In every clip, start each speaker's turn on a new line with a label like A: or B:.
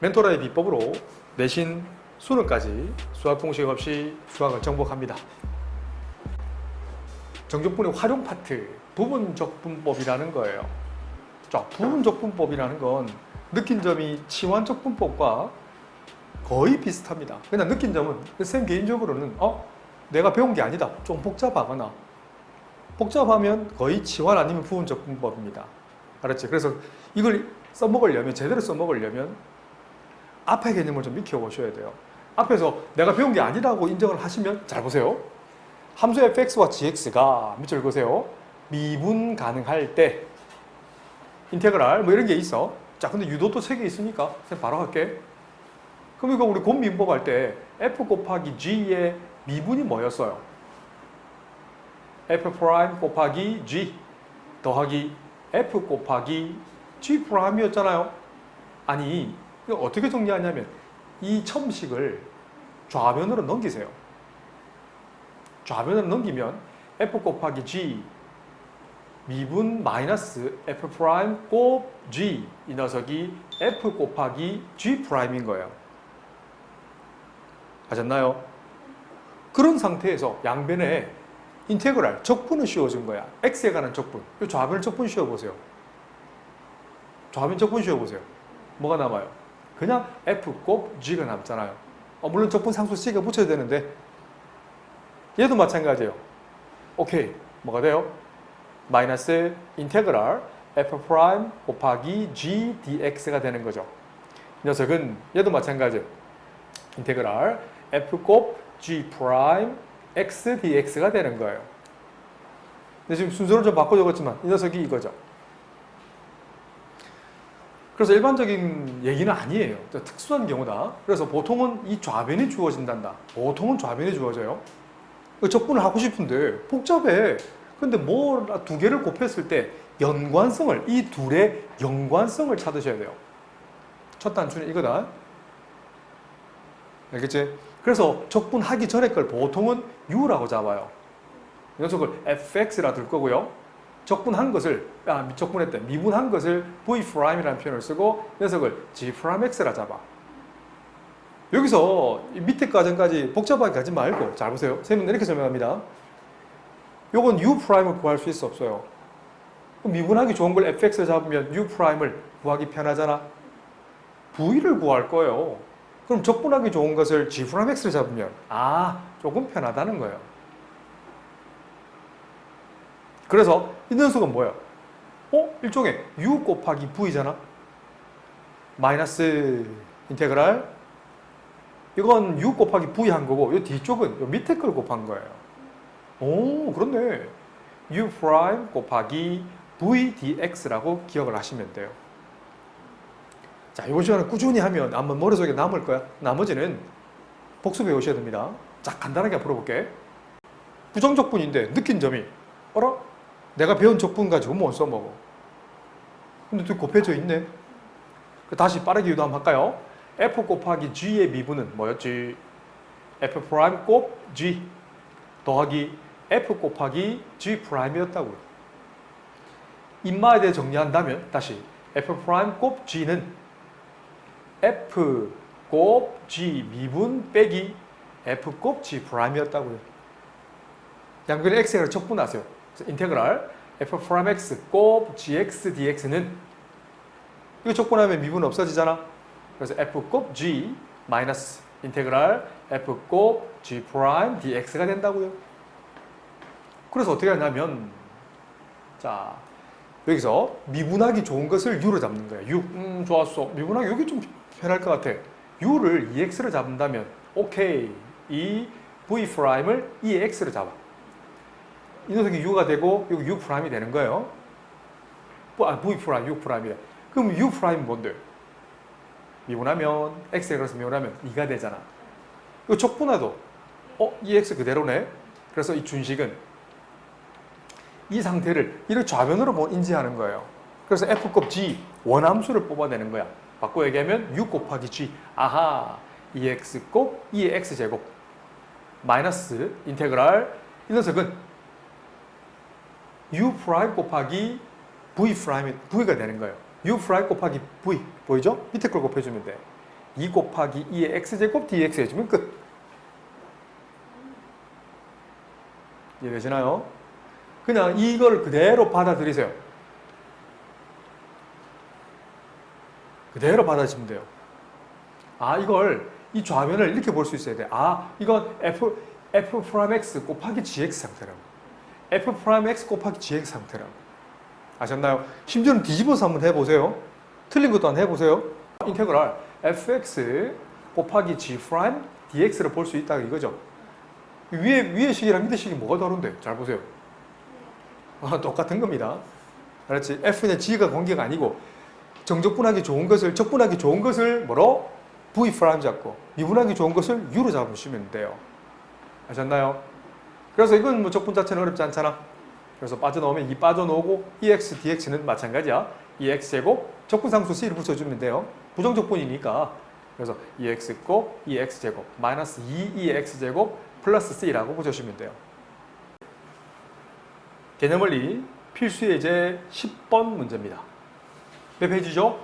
A: 멘토라의 비법으로 내신 수능까지 수학 공식 없이 수학을 정복합니다. 정적분의 활용 파트 부분 적분법이라는 거예요. 자, 부분 적분법이라는 건 느낀 점이 치환 적분법과 거의 비슷합니다. 그냥 느낀 점은 쌤 개인적으로는 어 내가 배운 게 아니다. 좀 복잡하거나 복잡하면 거의 치환 아니면 부분 적분법입니다. 알았지? 그래서 이걸 써먹으려면 제대로 써먹으려면 앞에 개념을 좀 익혀 보셔야 돼요. 앞에서 내가 배운 게 아니라고 인정을 하시면 잘 보세요. 함수 fx와 gx가 밑줄 그으세요. 미분 가능할 때 인테그랄 뭐 이런 게 있어. 자, 근데 유도도 세개 있으니까 그냥 바로 할게. 그럼 이거 우리 곰미분법 할 때 f 곱하기 g의 미분이 뭐였어요? f 프라임 곱하기 g 더하기 f 곱하기 g 프라임이었잖아요. 아니, 어떻게 정리하냐면 이 첨식을 좌변으로 넘기세요. 좌변으로 넘기면 f 곱하기 g 미분 마이너스 f 프라임 곱 g 이 녀석이 f 곱하기 g 프라임인 거예요. 아셨나요? 그런 상태에서 양변에 인테그랄 적분을 씌워준 거야. x에 관한 적분. 이 좌변 적분 씌워보세요. 좌변 적분 씌워보세요. 뭐가 남아요? 그냥 f 곱 g가 남잖아요. 어, 물론 적분 상수 c가 붙여야 되는데 얘도 마찬가지예요. 오케이. 뭐가 돼요? 마이너스 인테그랄 f 프라임 곱하기 g dx가 되는 거죠. 이 녀석은 얘도 마찬가지예요. 인테그랄 f 곱 g 프라임 x dx가 되는 거예요. 근데 지금 순서를 좀 바꿔 적었지만 이 녀석이 이거죠. 그래서 일반적인 얘기는 아니에요. 특수한 경우다. 그래서 보통은 이 좌변이 주어진단다. 보통은 좌변이 주어져요. 적분을 하고 싶은데 복잡해. 근데 뭐 두 개를 곱했을 때 연관성을 이 둘의 연관성을 찾으셔야 돼요. 첫 단추는 이거다. 알겠지? 그래서 적분하기 전에 걸 보통은 u라고 잡아요. 이 녀석을 fx라 들 거고요. 적분한 것을 아 적분했다 미분한 것을 v 프라임이라는 표현을 쓰고 이 녀석을 g 프라임 x라 잡아. 여기서 이 밑에 과정까지 복잡하게 가지 말고 잘 보세요. 쌤은 이렇게 설명합니다. 요건 u 프라임을 구할 수 있어 없어요. 미분하기 좋은 걸 fx를 잡으면 u 프라임을 구하기 편하잖아. v를 구할 거예요. 그럼 적분하기 좋은 것을 g 프라임 x를 잡으면 아 조금 편하다는 거예요. 그래서 이 녀석은 뭐예요? 어? 일종의 u 곱하기 v잖아. 마이너스 인테그랄 이건 u 곱하기 v 한 거고 이 뒤쪽은 이 밑에 걸 곱한 거예요. 오 그렇네. u 프라임 곱하기 v dx라고 기억을 하시면 돼요. 자, 이번 시간에 꾸준히 하면 아마 머릿속에 남을 거야. 나머지는 복습해 오셔야 됩니다. 자, 간단하게 풀어볼게. 부정적분인데 느낀 점이 어라? 내가 배운 적분 가지고 못 써먹어. 근데 또 곱해져 있네. 그 다시 빠르게 유도 한번 할까요? f 곱하기 g의 미분은 뭐였지? f 프라임 곱 g 더하기 f 곱하기 g 프라임이었다고요. 인마에 대해 정리한다면 다시 f 프라임 곱 g는 f 곱 g 미분 빼기 f 곱 g 프라임이었다고요. 양변의 x를 적분하세요. 인테그랄 f 프라임 x 곱 gx dx는 이거 적분하면 미분 없어지잖아. 그래서 f 곱 g 마이너스 인테그랄 f 곱 g 프라임 dx가 된다고요. 그래서 어떻게 하냐면 자 여기서 미분하기 좋은 것을 u로 잡는 거야. u 음 좋았어. 미분하기 여기 좀 편할 것 같아. u를 ex로 잡는다면 오케이 이 v 프라임을 이 x로 잡아. 이 녀석이 u가 되고 여기 u 프라임이 되는 거예요. 아, v 프라임, u 프라임이래. 그럼 u 프라임 뭔데? 미분하면 x에 걸어서 미분하면 2가 되잖아. 이거 적분해도 어, 이 x 그대로네. 그래서 이 준식은 이 상태를 이를 좌변으로 뭐 인지하는 거예요. 그래서 f곱 g 원함수를 뽑아내는 거야. 바꿔 얘기하면 u 곱하기 g 아하 2x 곱 2의 x 제곱 마이너스 인테그랄 이 녀석은 u 프라임 곱하기 v 프라임 v가 되는 거예요. u 프라임 곱하기 v 보이죠? 밑에 걸 곱해주면 돼. 2 곱하기 2의 x제곱 dx 해주면 끝. 이해되시나요? 그냥 이걸 그대로 받아들이세요. 그대로 받아주시면 돼요. 아, 이걸 이 좌면을 이렇게 볼 수 있어야 돼. 아, 이건 f f 프라임 x 곱하기 gx 상태라고. F 프라임 x 곱하기 gx 상태라고. 아셨나요? 심지어는 뒤집어서 한번 해보세요. 틀린 것도 한번 해보세요. 인테그랄 fx 곱하기 g 프라임 dx를 볼 수 있다 이거죠. 위에 위에 식이랑 밑에 식이 뭐가 다른데? 잘 보세요. 아, 똑같은 겁니다. 알았지? f는 g가 관계가 아니고 정적분하기 좋은 것을 적분하기 좋은 것을 뭐로 v 프라임 잡고 미분하기 좋은 것을 u로 잡으시면 돼요. 아셨나요? 그래서 이건 뭐 적분 자체는 어렵지 않잖아. 그래서 빠져나오면 이 빠져나오고 ex dx는 마찬가지야. e x 제곱 적분상수 c를 붙여주면 돼요. 부정적분이니까. 그래서 ex 곱 ex 제곱 마이너스 2ex 제곱 플러스 c라고 붙여주시면 돼요. 개념 원리 필수 예제 10번 문제입니다. 몇 페이지죠?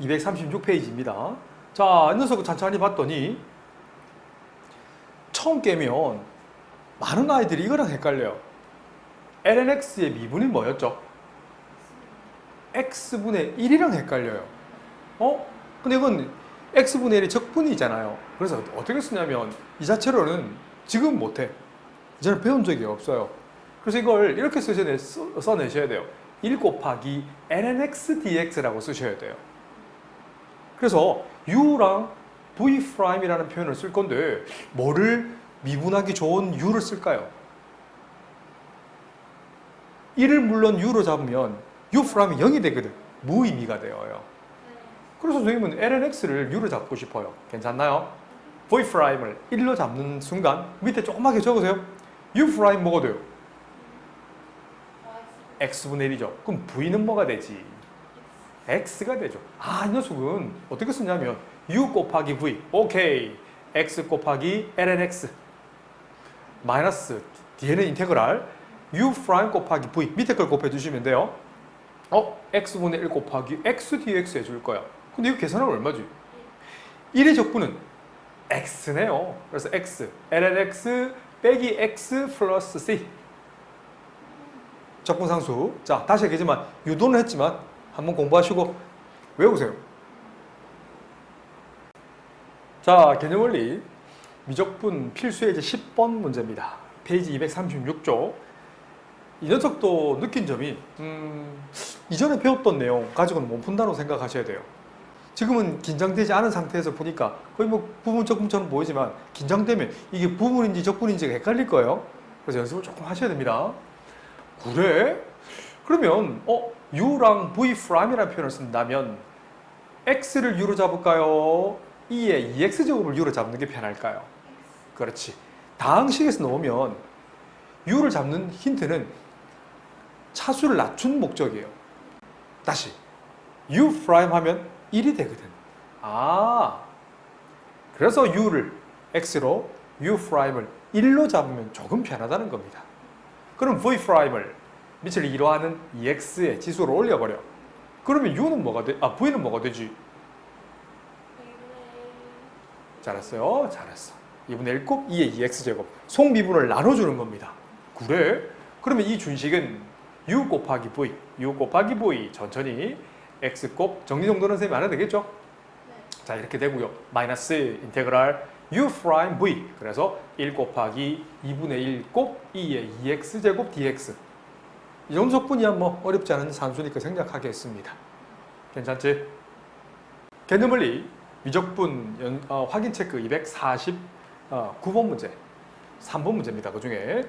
A: 236페이지입니다. 자, 이 녀석을 천천히 봤더니 처음 깨면 많은 아이들이 이거랑 헷갈려요. lnx의 미분이 뭐였죠? x분의 1이랑 헷갈려요. 어? 근데 이건 x분의 1이 적분이잖아요. 그래서 어떻게 쓰냐면 이 자체로는 지금 못해. 이제는 배운 적이 없어요. 그래서 이걸 이렇게 써내셔야 돼요. 1 곱하기 lnx dx라고 쓰셔야 돼요. 그래서 u랑 v'이라는 표현을 쓸 건데 뭐를 미분하기 좋은 u를 쓸까요? 1을 물론 u로 잡으면 u 프라임이 0이 되거든. 무의미가 되어요. 그래서 선생님은 lnx를 u로 잡고 싶어요. 괜찮나요? v 프라임을 1로 잡는 순간 밑에 조그맣게 적으세요. u 뭐가 돼요? x분의 1이죠. 그럼 v는 뭐가 되지? x가 되죠. 아, 이 녀석은 어떻게 쓰냐면 u 곱하기 v. 오케이. x 곱하기 lnx. 마이너스 뒤에는 인테그랄 u 프라임 곱하기 v. 밑에 걸 곱해 주시면 돼요. 어? x분의 1 곱하기 x dx 해줄 거야. 근데 이거 계산하면 얼마지? 1의 적분은 x네요. 그래서 x, lnx 빼기 x 플러스 c. 적분상수. 자, 다시 얘기하지만 유도는 했지만 한번 공부하시고 외우세요. 자, 개념 원리 미적분 필수예제 10번 문제입니다. 페이지 236조. 이 녀석도 느낀 점이 음, 이전에 배웠던 내용 가지고는 못 푼다고 생각하셔야 돼요. 지금은 긴장되지 않은 상태에서 보니까 거의 뭐 부분 적분처럼 보이지만 긴장되면 이게 부분인지 적분인지가 헷갈릴 거예요. 그래서 연습을 조금 하셔야 됩니다. 그래? 그러면 어 u랑 v 프라임이라는 표현을 쓴다면 x를 u로 잡을까요? 2의 2x 제곱을 u로 잡는 게 편할까요? 그렇지. 다항식에서 넣으면 u를 잡는 힌트는 차수를 낮춘 목적이에요. 다시 u 프라임 하면 1이 되거든. 아, 그래서 u를 x로 u 프라임을 1로 잡으면 조금 편하다는 겁니다. 그럼 v 프라임을 밑을 이루하는 ex의 지수로 올려버려. 그러면 u는 뭐가 돼? 아, v는 뭐가 되지? 잘했어요. 잘했어. 2분의 1곱 2의 2x 제곱. 속미분을 나눠주는 겁니다. 그래? 그러면 이 준식은 u 곱하기 v, u 곱하기 v 천천히 x 곱 정리 정도는 안 해도 되겠죠? 자 이렇게 되고요. 마이너스 인테그랄 u 프라임 v 그래서 1 곱하기 2분의 1곱 2의 2x 제곱 dx 이 정도 적분이야 뭐 어렵지 않은 산수니까 생략하겠습니다. 괜찮지? 개념원리 미적분 연, 어, 확인 체크 249번 문제 3번 문제입니다. 그 중에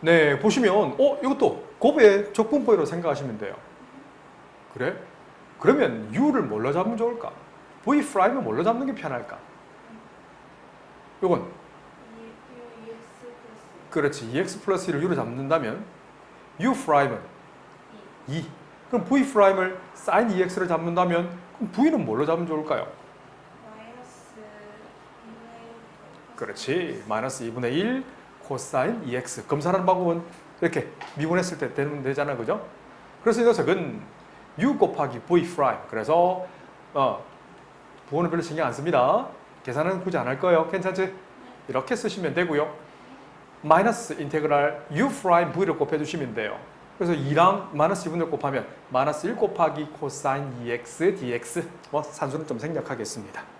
A: 네 보시면 어 이것도 곱의 적분법으로 생각하시면 돼요. 그래? 그러면 u를 뭘로 잡으면 좋을까? v 프라임을 뭘로 잡는 게 편할까? 이건 그렇지 2x 플러스 1을 u로 잡는다면 u 프라임은 2 그럼 v 프라임을 sin 2x를 잡는다면 v는 뭘로 잡으면 좋을까요? 그렇지 마이너스 2분의 1 코사인 2x 검사하는 방법은 이렇게 미분했을 때 되면 되잖아 그죠? 그래서 이 녀석은 u 곱하기 v 프라임. 그래서 어, 부호는 별로 신경 안 씁니다. 계산은 굳이 안 할 거예요. 괜찮지? 이렇게 쓰시면 되고요. 마이너스 인테그랄 u 프라임 v를 곱해 주시면 돼요. 그래서 2랑 마이너스 2분을 곱하면 마이너스 1 곱하기 코사인 2x dx 뭐 산수는 좀 생략하겠습니다.